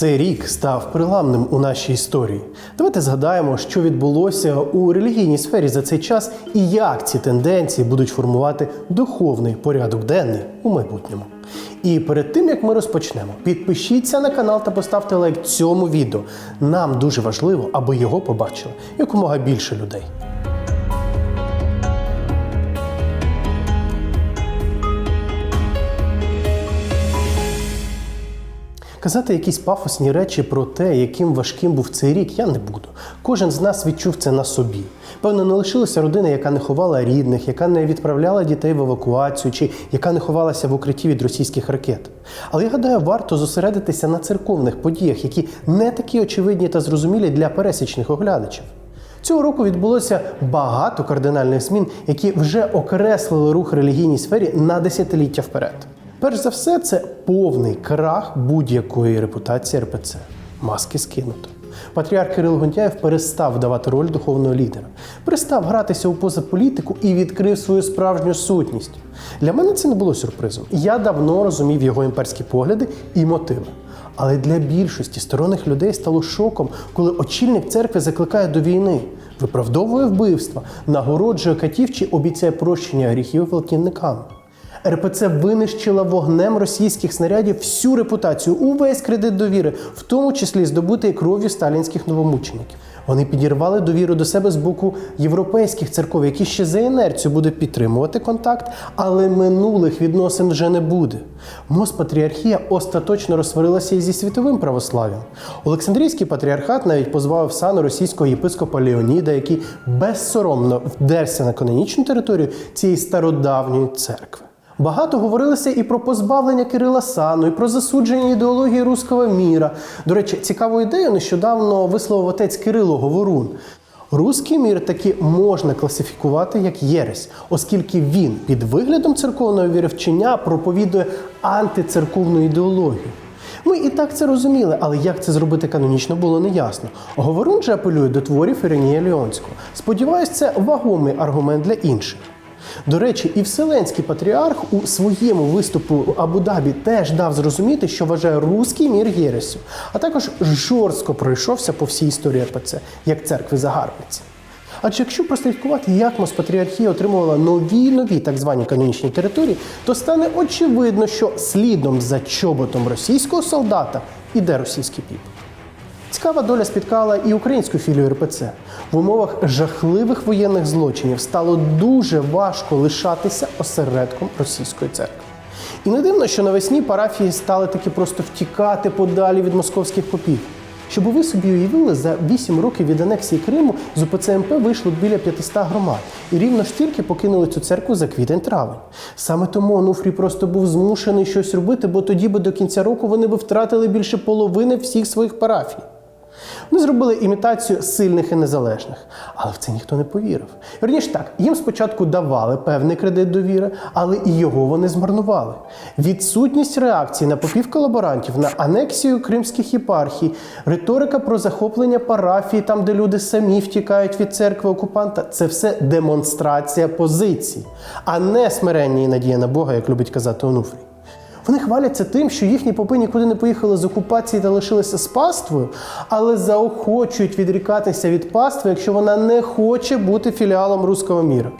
Цей рік став приламним у нашій історії. Давайте згадаємо, що відбулося у релігійній сфері за цей час і як ці тенденції будуть формувати духовний порядок денний у майбутньому. І перед тим як ми розпочнемо, підпишіться на канал та поставте лайк цьому відео. Нам дуже важливо, аби його побачили якомога більше людей. Казати якісь пафосні речі про те, яким важким був цей рік, я не буду. Кожен з нас відчув це на собі. Певно, не лишилася родина, яка не ховала рідних, яка не відправляла дітей в евакуацію, чи яка не ховалася в укритті від російських ракет. Але я гадаю, варто зосередитися на церковних подіях, які не такі очевидні та зрозумілі для пересічних оглядачів. Цього року відбулося багато кардинальних змін, які вже окреслили рух релігійній сфері на десятиліття вперед. Перш за все, це повний крах будь-якої репутації РПЦ. Маски скинуто. Патріарх Кирил Гонтяєв перестав давати роль духовного лідера, перестав гратися у позаполітику і відкрив свою справжню сутність. Для мене це не було сюрпризом. Я давно розумів його імперські погляди і мотиви. Але для більшості сторонних людей стало шоком, коли очільник церкви закликає до війни, виправдовує вбивства, нагороджує катів чи обіцяє прощення гріхів велківникам. РПЦ винищила вогнем російських снарядів всю репутацію, увесь кредит довіри, в тому числі здобутий кров'ю сталінських новомучеників. Вони підірвали довіру до себе з боку європейських церков, які ще за інерцію будуть підтримувати контакт, але минулих відносин вже не буде. Моспатріархія остаточно розсварилася і зі світовим православ'ям. Олександрійський патріархат навіть позбавив сану російського єпископа Леоніда, який безсоромно вдерся на канонічну територію цієї стародавньої церкви. Багато говорилося і про позбавлення Кирила Сану, і про засудження ідеології руського міра. До речі, цікаву ідею нещодавно висловив отець Кирило Говорун. Руський мір таки можна класифікувати як єресь, оскільки він під виглядом церковного віревчення проповідує антицерковну ідеологію. Ми і так це розуміли, але як це зробити канонічно було неясно. Говорун же апелює до творів Іринія Леонського. Сподіваюсь, це вагомий аргумент для інших. До речі, і Вселенський патріарх у своєму виступу Абу-Дабі теж дав зрозуміти, що вважає руський мір єресю, а також жорстко пройшовся по всій історії РПЦ, як церкви загарбниці. Адже якщо прослідкувати, як Моспатріархія отримувала нові нові так звані канонічні території, то стане очевидно, що слідом за чоботом російського солдата іде російський піп. Цікава доля спіткала і українську філію РПЦ. В умовах жахливих воєнних злочинів стало дуже важко лишатися осередком російської церкви. І не дивно, що навесні парафії стали таки просто втікати подалі від московських попів. Щоб ви собі уявили, за 8 років від анексії Криму з УПЦ МП вийшло біля 500 громад, і рівно ж тільки покинули цю церкву за квітень-травень. Саме тому Онуфрій просто був змушений щось робити, бо тоді би до кінця року вони би втратили більше половини всіх своїх парафій. Вони зробили імітацію сильних і незалежних, але в це ніхто не повірив. Вірніше так, їм спочатку давали певний кредит довіри, але і його вони змарнували. Відсутність реакції на попів колаборантів, на анексію кримських єпархій, риторика про захоплення парафії, там, де люди самі втікають від церкви окупанта це все демонстрація позиції, а не смирення і надія на Бога, як любить казати Онуфрій. Вони хваляться тим, що їхні попи нікуди не поїхали з окупації та лишилися з паствою, але заохочують відрікатися від пастви, якщо вона не хоче бути філіалом руського міра.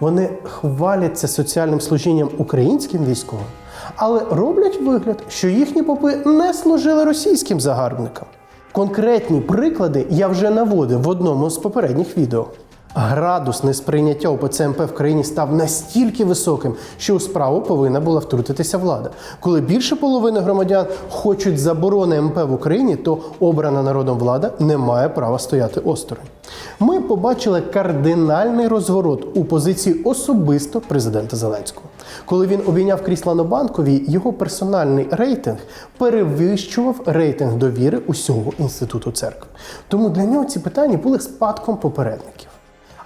Вони хваляться соціальним служінням українським військовим, але роблять вигляд, що їхні попи не служили російським загарбникам. Конкретні приклади я вже наводив в одному з попередніх відео. Градус несприйняття ОПЦ МП в країні став настільки високим, що у справу повинна була втрутитися влада. Коли більше половини громадян хочуть заборони МП в Україні, то обрана народом влада не має права стояти осторонь. Ми побачили кардинальний розворот у позиції особисто президента Зеленського. Коли він обійняв крісла на банковій, його персональний рейтинг перевищував рейтинг довіри усього інституту церкви. Тому для нього ці питання були спадком попередників.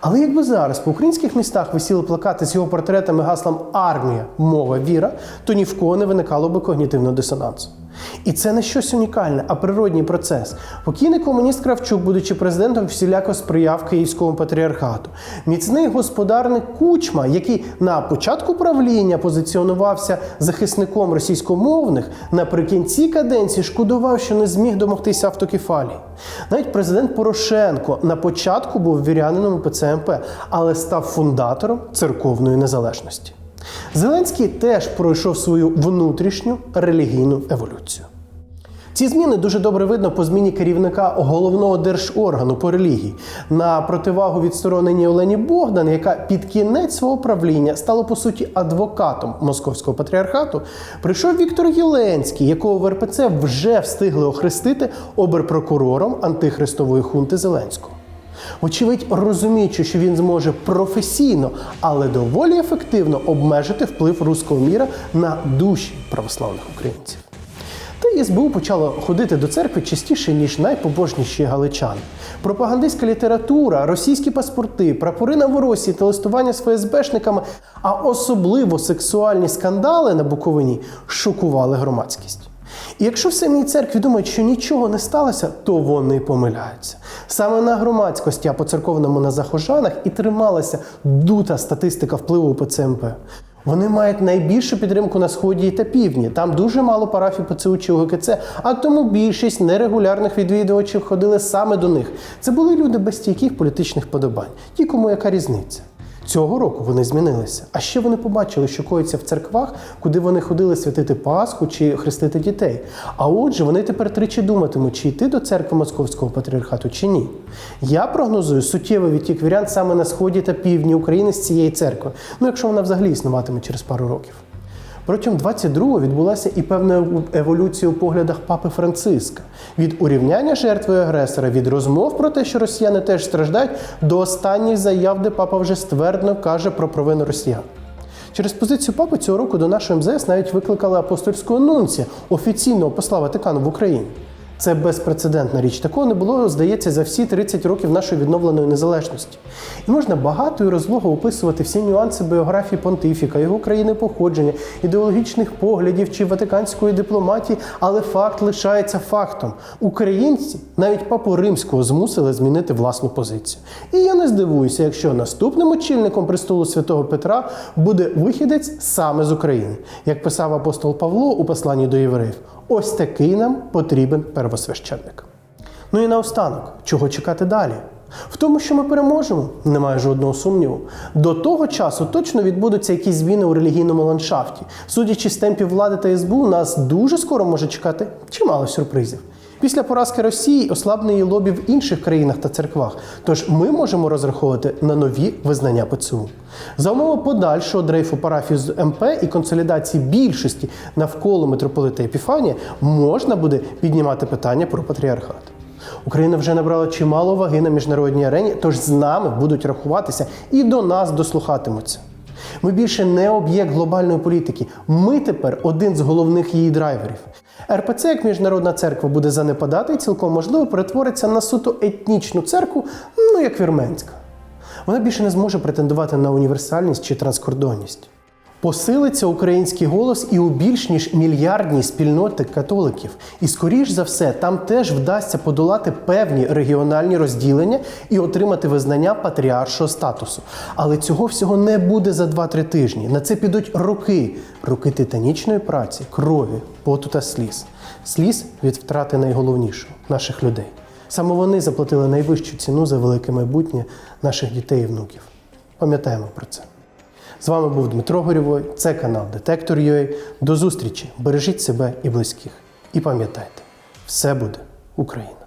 Але якби зараз по українських містах висіли плакати з його портретами гаслом Армія, мова, віра, то ні в кого не виникало би когнітивного дисонансу. І це не щось унікальне, а природній процес. Покійний комуніст Кравчук, будучи президентом, всіляко сприяв Київському патріархату. Міцний господарник Кучма, який на початку правління позиціонувався захисником російськомовних, наприкінці каденції шкодував, що не зміг домогтися автокефалії. Навіть президент Порошенко на початку був вірянином ПЦМП, але став фундатором церковної незалежності. Зеленський теж пройшов свою внутрішню релігійну еволюцію. Ці зміни дуже добре видно по зміні керівника головного держоргану по релігії на противагу відстороненій Олені Богдан, яка під кінець свого правління стала по суті адвокатом московського патріархату. Прийшов Віктор Єленський, якого в РПЦ вже встигли охрестити оберпрокурором антихристової хунти Зеленського. Вочевидь, розуміючи, що він зможе професійно, але доволі ефективно обмежити вплив руського міра на душі православних українців. Та СБУ почало ходити до церкви частіше, ніж найпобожніші галичани. Пропагандистська література, російські паспорти, прапори на воросі та листування з ФСБшниками, а особливо сексуальні скандали на Буковині шокували громадськість. І якщо в самій церкві думають, що нічого не сталося, то вони помиляються. Саме на громадськості, а по церковному на захожанах і трималася дута статистика впливу ПЦМП. Вони мають найбільшу підтримку на сході та півдні. Там дуже мало парафій ПЦУ чи УГКЦ, а тому більшість нерегулярних відвідувачів ходили саме до них. Це були люди без стійких політичних подобань. Ті, кому яка різниця. Цього року вони змінилися. А ще вони побачили, що коїться в церквах, куди вони ходили святити Пасху чи хрестити дітей. А отже, вони тепер тричі думатимуть, чи йти до церкви Московського патріархату, чи ні. Я прогнозую суттєвий відтік вірян саме на сході та півдні України з цієї церкви. Ну якщо вона взагалі існуватиме через пару років. Протягом 22-го відбулася і певна еволюція у поглядах папи Франциска від урівняння жертви агресора, від розмов про те, що росіяни теж страждають, до останніх заяв, де папа вже ствердно каже про провину росіян. Через позицію папи цього року до нашої МЗС навіть викликали апостольського нунція, офіційного посла Ватикану в Україні. Це безпрецедентна річ. Такого не було, здається, за всі 30 років нашої відновленої незалежності. І можна багато і розлого описувати всі нюанси біографії понтифіка, його країни походження, ідеологічних поглядів чи ватиканської дипломатії, але факт лишається фактом. Українці навіть папу римського змусили змінити власну позицію. І я не здивуюся, якщо наступним очільником престолу святого Петра буде вихідець саме з України, як писав апостол Павло у посланні до євреїв. Ось такий нам потрібен первосвященник. Ну і наостанок, чого чекати далі? В тому, що ми переможемо, немає жодного сумніву. До того часу точно відбудуться якісь зміни у релігійному ландшафті. Судячи з темпів влади та СБУ, нас дуже скоро може чекати чимало сюрпризів. Після поразки Росії ослабне її лобі в інших країнах та церквах. Тож ми можемо розраховувати на нові визнання ПЦУ. За умови подальшого дрейфу парафії з МП і консолідації більшості навколо митрополита Епіфанія можна буде піднімати питання про патріархат. Україна вже набрала чимало ваги на міжнародній арені, тож з нами будуть рахуватися і до нас дослухатимуться. Ми більше не об'єкт глобальної політики. Ми тепер один з головних її драйверів. РПЦ як міжнародна церква буде занепадати і цілком можливо перетвориться на суто етнічну церкву, ну як вірменська. Вона більше не зможе претендувати на універсальність чи транскордонність. Посилиться український голос і у більш ніж мільярдній спільноти католиків. І скоріш за все, там теж вдасться подолати певні регіональні розділення і отримати визнання патріаршого статусу. Але цього всього не буде за 2-3 тижні. На це підуть роки, роки титанічної праці, крові, поту та сліз. Сліз від втрати найголовнішого наших людей. Саме вони заплатили найвищу ціну за велике майбутнє наших дітей і внуків. Пам'ятаємо про це. З вами був Дмитро Горєвой, це канал Детектор.ua. До зустрічі! Бережіть себе і близьких. І пам'ятайте, все буде Україна!